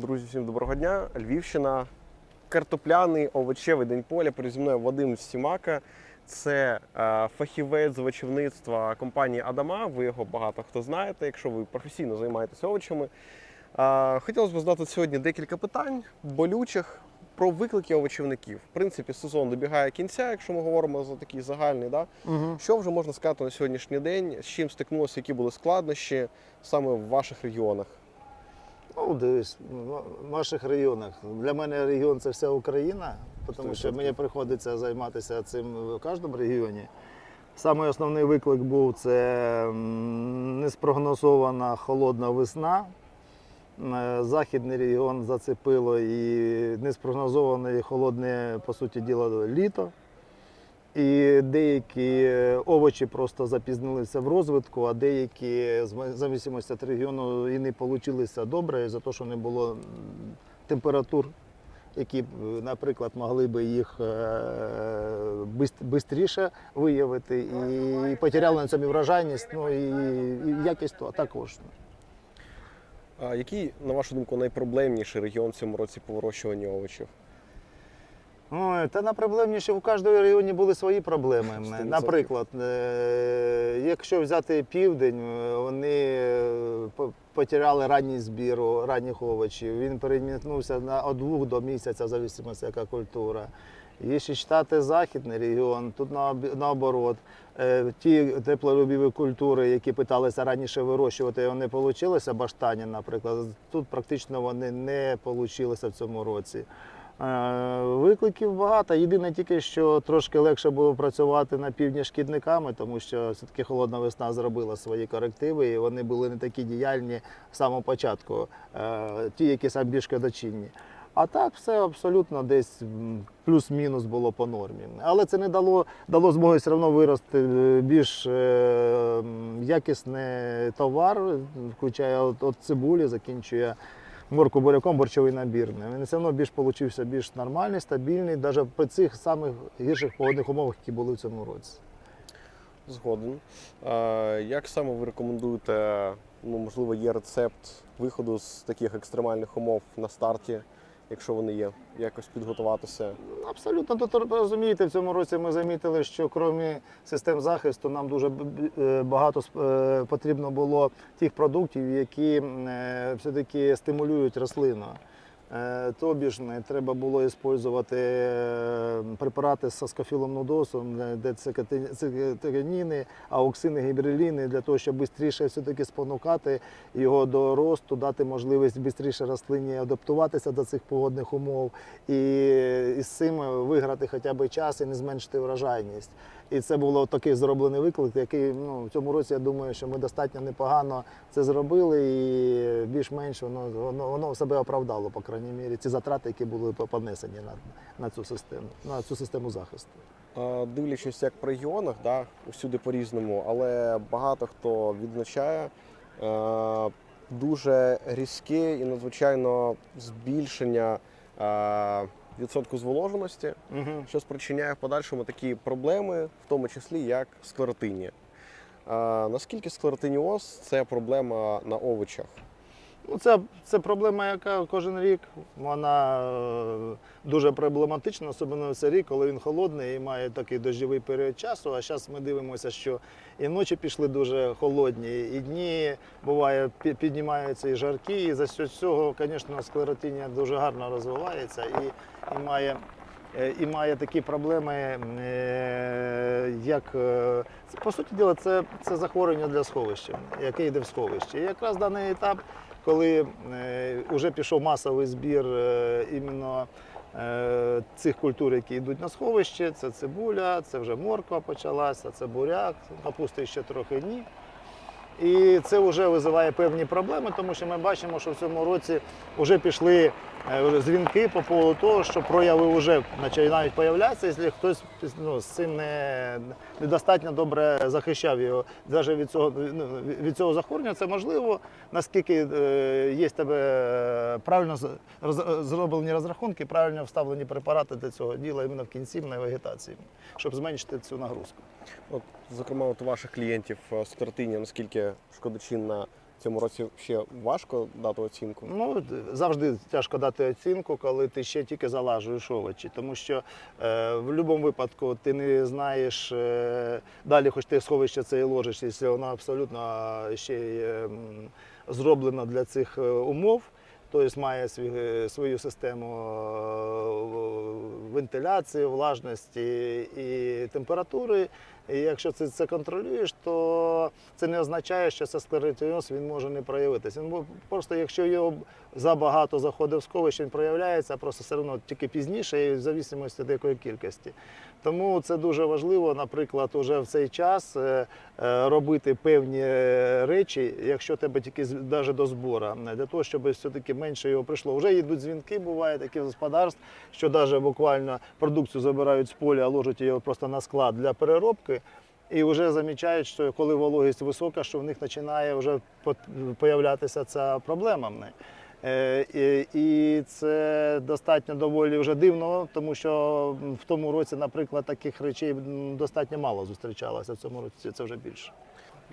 Друзі, всім доброго дня. Львівщина, картопляний овочевий день поля. Переді мною Вадим Сімака. Це е, фахівець з овочівництва компанії Адама. Ви його багато хто знаєте, якщо ви професійно займаєтеся овочами. Е, хотілося б задати сьогодні декілька питань болючих про виклики овочівників. В принципі, сезон добігає кінця, якщо ми говоримо за такий загальний. Да? Угу. Що вже можна сказати на сьогоднішній день? З чим стикнулося, які були складнощі саме в ваших регіонах? Ну, дивись, в наших районах. Для мене регіон це вся Україна, тому що мені приходиться займатися цим в кожному регіоні. Самий основний виклик був це неспрогнозована холодна весна. Е, Західний регіон зацепило і неспрогнозоване холодне, по суті діла, літо. І деякі е, овочі просто запізнилися в розвитку, а деякі ма- зависимості від регіону і не вийшли добре, за те, що не було температур, які е, наприклад, могли би їх швидше виявити, і потеряли на цьому вражайність, ну і, і якість то- також. А який, на вашу думку, найпроблемніший регіон в цьому році по вирощуванню овочів? Ой, та найпроблемніше у кожному регіоні були свої проблеми. 100%. Наприклад, е, якщо взяти південь, е, вони е, по- потеряли ранній збір ранніх овочів. Він перемітнувся на від двох до місяця, в залежності яка культура. Якщо читати західний регіон, тут наоборот. Ті теплолюбіві культури, які питалися раніше вирощувати, вони вийшли, баштані, наприклад, тут практично вони не вийшли в цьому році. Е, Викликів багато. Єдине тільки, що трошки легше було працювати на півдні шкідниками, тому що все-таки холодна весна зробила свої корективи, і вони були не такі діяльні з самого початку, е, ті, які сам більш шкодочинні. А так все абсолютно десь плюс-мінус було по нормі. Але це не дало, дало змоги все одно вирости е, більш якісний товар, включає від, від цибулі, закінчує морку буряком борщовий набір. Він все одно більш получився більш нормальний, стабільний, навіть при цих самих гірших погодних умовах, які були в цьому році. Згоден. Як саме ви рекомендуєте, ну, можливо, є рецепт виходу з таких екстремальних умов на старті, якщо вони є, якось підготуватися? Абсолютно тут розумієте, в цьому році ми замітили, що крім систем захисту, нам дуже е, багато е, потрібно було тих продуктів, які е, все-таки стимулюють рослину. Е, Тобі ж не треба було використовувати е, препарати з саскофілом нудосом, е, де цикатиніни, ауксини, гібриліни, для того, щоб швидше все-таки спонукати його до росту, дати можливість швидше рослині адаптуватися до цих погодних умов і, з цим виграти хоча б час і не зменшити врожайність. І це було такий зроблений виклик, який ну, в цьому році я думаю, що ми достатньо непогано це зробили, і більш-менш воно, воно, воно себе оправдало, по крайній мірі, ці затрати, які були понесені на, на цю систему, на цю систему захисту. А, Дивлячись, як по регіонах, да, усюди по-різному, але багато хто відзначає е, дуже різке і надзвичайно збільшення е, відсотку зволоженості, Угу. що спричиняє в подальшому такі проблеми, в тому числі як склеротинія. Наскільки склеротиніоз це проблема на овочах? Ну, це, це проблема, яка кожен рік вона е, дуже проблематична, особливо цей рік, коли він холодний і має такий дощовий період часу. А зараз ми дивимося, що і ночі пішли дуже холодні, і дні буває піднімаються і жаркі. І за цього, звісно, склеротинія дуже гарно розвивається і, і має. е, І має такі проблеми, е, як по суті діла, це, це захворювання для сховища, яке йде в сховище. І якраз даний етап коли вже пішов масовий збір е, іменно е, цих культур, які йдуть на сховище, це цибуля, це вже морква почалася, це буряк, капусти ще трохи ні. І це вже визиває певні проблеми, тому що ми бачимо, що в цьому році вже пішли е, дзвінки по поводу того, що прояви вже починають появлятися, якщо хтось ну, з цим не, недостатньо добре захищав його. Навіть від цього, ну, від цього захворювання це можливо, наскільки е, є тебе правильно роз- зроблені розрахунки, правильно вставлені препарати для цього діла іменно в кінці на вегетації, щоб зменшити цю нагрузку. От, зокрема, от у ваших клієнтів е, склеротинія наскільки шкодочинна цьому році ще важко дати оцінку. Ну, завжди тяжко дати оцінку, коли ти ще тільки залажуєш овочі, тому що е, в будь-якому випадку ти не знаєш, е, далі хоч ти сховище це і ложиш, якщо воно абсолютно ще й е, зроблено для цих е, умов. Тобто має е, свою систему е, вентиляції, влажності і температури. І якщо ти це контролюєш, то це не означає, що це склеротіоз він може не проявитися. Він просто, якщо його забагато заходить в сховище, він проявляється, просто все одно тільки пізніше, і в залежності від якої кількості. Тому це дуже важливо, наприклад, уже в цей час е, е, робити певні е, речі, якщо тебе тільки навіть до збору, е, для того, щоб все-таки менше його прийшло. Вже йдуть дзвінки, буває такі господарств, що навіть буквально продукцію забирають з поля, а ложать її просто на склад для переробки. І вже замічають, що коли вологість висока, що в них починає вже появлятися ця проблема. Е, І, це достатньо доволі вже дивно, тому що в тому році, наприклад, таких речей достатньо мало зустрічалося. В цьому році це вже більше.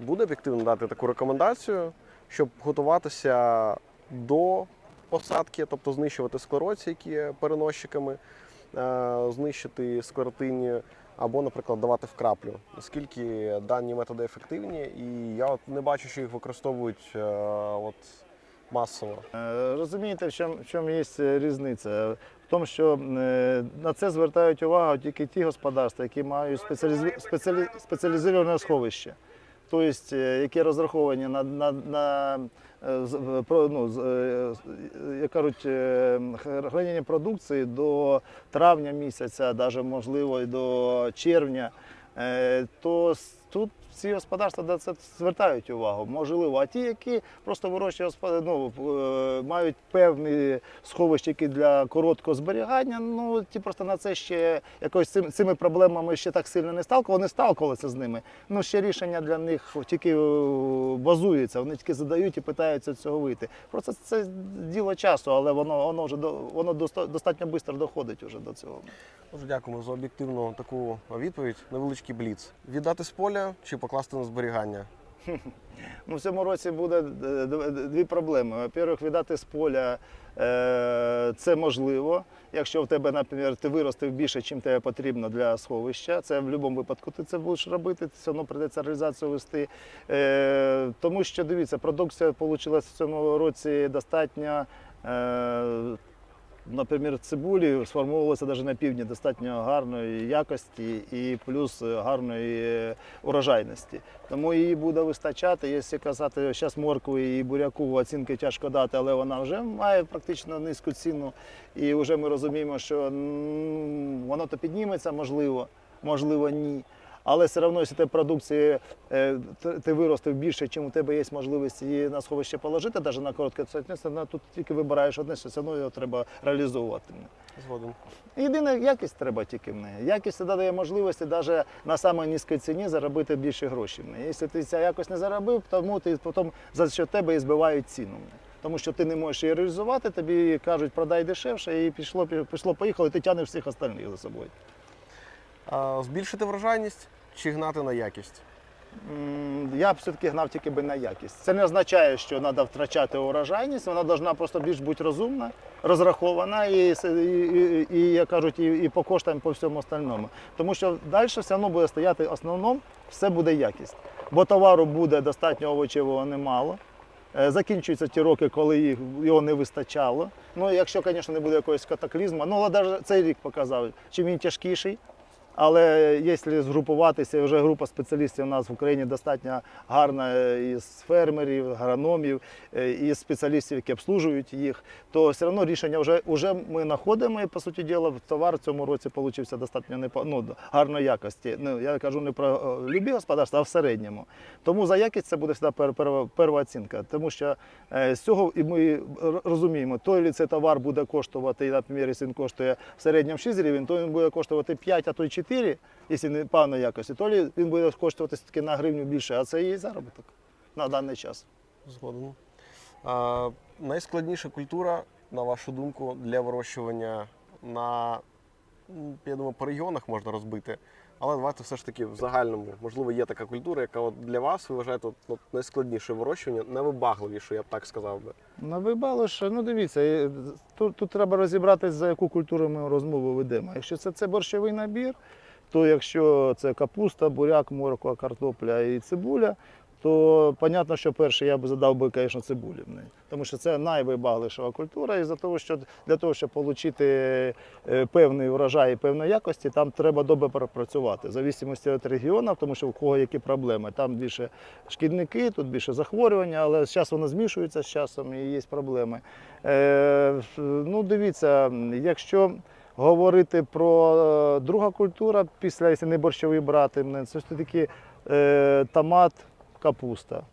Буде об'єктивно дати таку рекомендацію, щоб готуватися до посадки, тобто знищувати склероці, які є переносчиками, е, знищити склеротинні, або, наприклад, давати в краплю. Наскільки дані методи ефективні, і я от не бачу, що їх використовують е, от, масово. Е, Розумієте, в чому, в чому є різниця? В тому, що е, на це звертають увагу тільки ті господарства, які мають спеціалізу... спеціалі... спеціалізоване сховище, тобто, е, які розраховані на, на, на е, ну, е, як кажуть, е, хранення продукції до травня місяця, навіть можливо і до червня, е, то тут ці господарства на це звертають увагу, можливо. А ті, які просто вирощують ну, е, мають певні сховища для короткого зберігання, ну ті просто на це ще якось цим, цими проблемами ще так сильно не сталкувалися. Вони сталкувалися з ними. Ну ще рішення для них тільки е, базується. Вони тільки задають і питаються цього вийти. Просто це діло часу, але воно воно вже воно достатньо швидко доходить уже до цього. Дуже дякуємо за об'єктивну таку відповідь. Невеличкий бліц. Віддати з поля чи покласти на зберігання? Ну, в цьому році буде е, д- дві проблеми. Во-первых, віддати з поля е, це можливо. Якщо в тебе, наприклад, ти виростив більше, чим тебе потрібно для сховища, це в будь-якому випадку ти це будеш робити, все одно прийдеться реалізацію вести. Е, тому що дивіться, продукція вийшла в цьому році достатньо. Наприклад, цибулі сформувалися навіть на півдні достатньо гарної якості і плюс гарної урожайності. Тому її буде вистачати. Якщо казати, зараз моркви і буряку оцінки тяжко дати, але вона вже має практично низьку ціну. І вже ми розуміємо, що воно то підніметься, можливо, можливо, ні. Але все одно, якщо ти продукції е, ти- ти виростив більше, чим у тебе є можливість її на сховище положити, навіть на коротке соответственно, тут тільки вибираєш одне, що все одно його треба реалізовувати. Згоден. Єдина якість треба тільки в неї. Якість тоді дає можливості навіть на самій низькій ціні заробити більше грошей. в неї. Якщо ти ця якось не заробив, тому ти потім за що тебе і збивають ціну. Тому що ти не можеш її реалізувати, тобі кажуть, продай дешевше, і пішло, пішло, поїхало, і ти тягнеш всіх остальних за собою. Збільшити врожайність чи гнати на якість? Я б все-таки гнав тільки би на якість. Це не означає, що треба втрачати урожайність, вона повинна просто більш бути розумна, розрахована і, і, і, як кажуть, і, і по коштам, і по всьому остальному. Тому що далі все одно буде стояти основному, все буде якість. Бо товару буде достатньо овочевого немало. Е, Закінчуються ті роки, коли їх, його не вистачало. Ну, якщо, звісно, не буде якогось катаклізму. Ну, навіть цей рік показав, чим він тяжкіший, але якщо згрупуватися, вже група спеціалістів у нас в Україні достатньо гарна із фермерів, агрономів, е, із спеціалістів, які обслужують їх, то все одно рішення вже, вже ми знаходимо. І по суті діла, товар в цьому році получився достатньо непо, ну, гарної якості. Ну, я кажу не про е, любі господарства, а в середньому. Тому за якість це буде завжди пер, пер, оцінка. Тому що е, з цього і ми розуміємо, той ли цей товар буде коштувати, наприклад, якщо він коштує в середньому 6 гривень, то він буде коштувати 5, а то й 4, якщо не певної якості, то він буде коштувати все-таки на гривню більше, а це і заробіток на даний час. Згодом. Найскладніша культура, на вашу думку, для вирощування на я думаю, по регіонах можна розбити. Але давайте все ж таки в загальному, можливо, є така культура, яка от для вас ви вважаєте от, найскладніше вирощування, найвибагливіше, я б так сказав би. На ну дивіться, тут, тут треба розібратися, за яку культуру ми розмову ведемо. Якщо це, це борщовий набір, то якщо це капуста, буряк, морква, картопля і цибуля, то зрозуміло, що перше я б задав би, звісно, цибулі. Тому що це найвибагливіша культура, і за того, що для того, щоб отримати певний врожай і певної якості, там треба добре пропрацювати. В зависимості від регіону, тому що у кого які проблеми. Там більше шкідники, тут більше захворювання, але зараз воно змішується з часом і є проблеми. Е, ну, дивіться, якщо говорити про е, друга культура, після якщо не борщовий брати, це ж таки е, томат, капуста.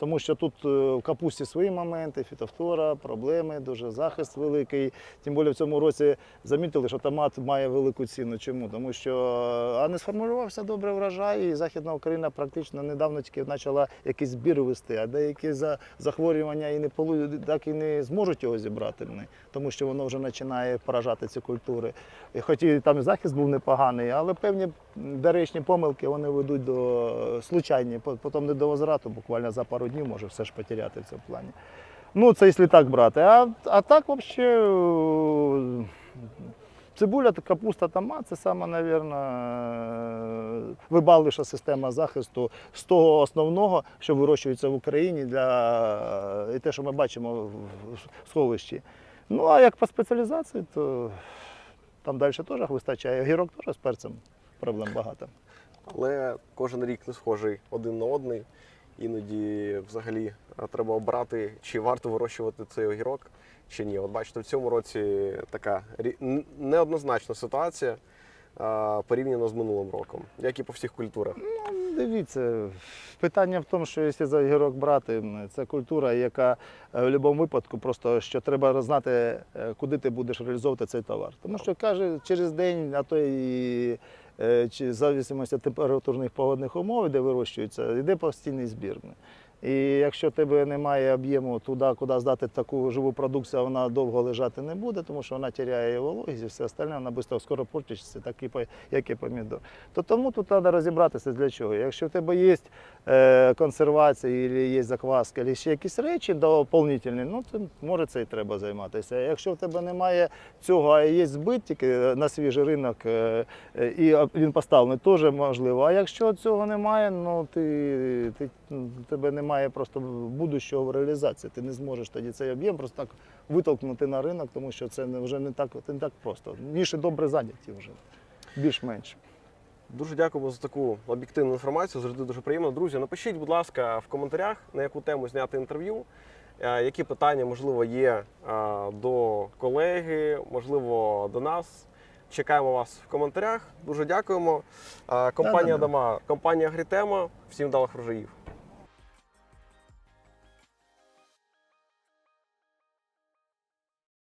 Тому що тут е, в капусті свої моменти, фітофтора, проблеми, дуже захист великий. Тим більше в цьому році замітили, що томат має велику ціну. Чому? Тому що а не сформулювався добре врожай, і Західна Україна практично недавно тільки почала якийсь збір вести, а деякі за захворювання і не полу... так і не зможуть його зібрати, тому що воно вже починає поражати ці культури. Хоч і там захист був непоганий, але певні доречні помилки вони ведуть до е, случайні, потім не до возврату, буквально за пару днів може все ж потеряти в цьому плані. Ну, це якщо так брати. А, а так взагалі. Цибуля, та капуста, томат це саме, мабуть, вибагливіша система захисту з того основного, що вирощується в Україні для і те, що ми бачимо в сховищі. Ну, а як по спеціалізації, то там далі теж вистачає. Гірок теж з перцем проблем багато. Але кожен рік не схожий один на одний. Іноді взагалі е, треба обрати, чи варто вирощувати цей огірок, чи ні. От бачите, в цьому році така неоднозначна ситуація е, порівняно з минулим роком, як і по всіх культурах. Дивіться, питання в тому, що якщо за гірок брати, це культура, яка е, в будь-якому випадку просто що треба знати, е, куди ти будеш реалізовувати цей товар. Тому що каже, через день, а то і е, зависимості від температурних погодних умов, де вирощується, йде постійний збір. І якщо в тебе немає об'єму туди, куди здати таку живу продукцію, вона довго лежати не буде, тому що вона теряє вологість і все остальне, вона швидко скоро портиться, так і по- як і помідор. То тому тут треба розібратися для чого. Якщо в тебе є е, консервація, або є закваска, або ще якісь речі доповнительні, ну то може це і треба займатися. Якщо в тебе немає цього, а є збит на свіжий ринок, е, е, і він поставлений, теж можливо. А якщо цього немає, ну ти, ти м, тебе немає просто будущого в реалізації. Ти не зможеш тоді цей об'єм просто так витолкнути на ринок, тому що це вже не так, не так просто. Ніші добре зайняті вже, більш-менш. Дуже дякуємо за таку об'єктивну інформацію. Завжди дуже приємно. Друзі, напишіть, будь ласка, в коментарях, на яку тему зняти інтерв'ю, е, які питання, можливо, є е, до колеги, можливо, до нас. Чекаємо вас в коментарях. Дуже дякуємо. Е, Компанія. Дома, компанія Грітема. Всім вдалих врожаїв.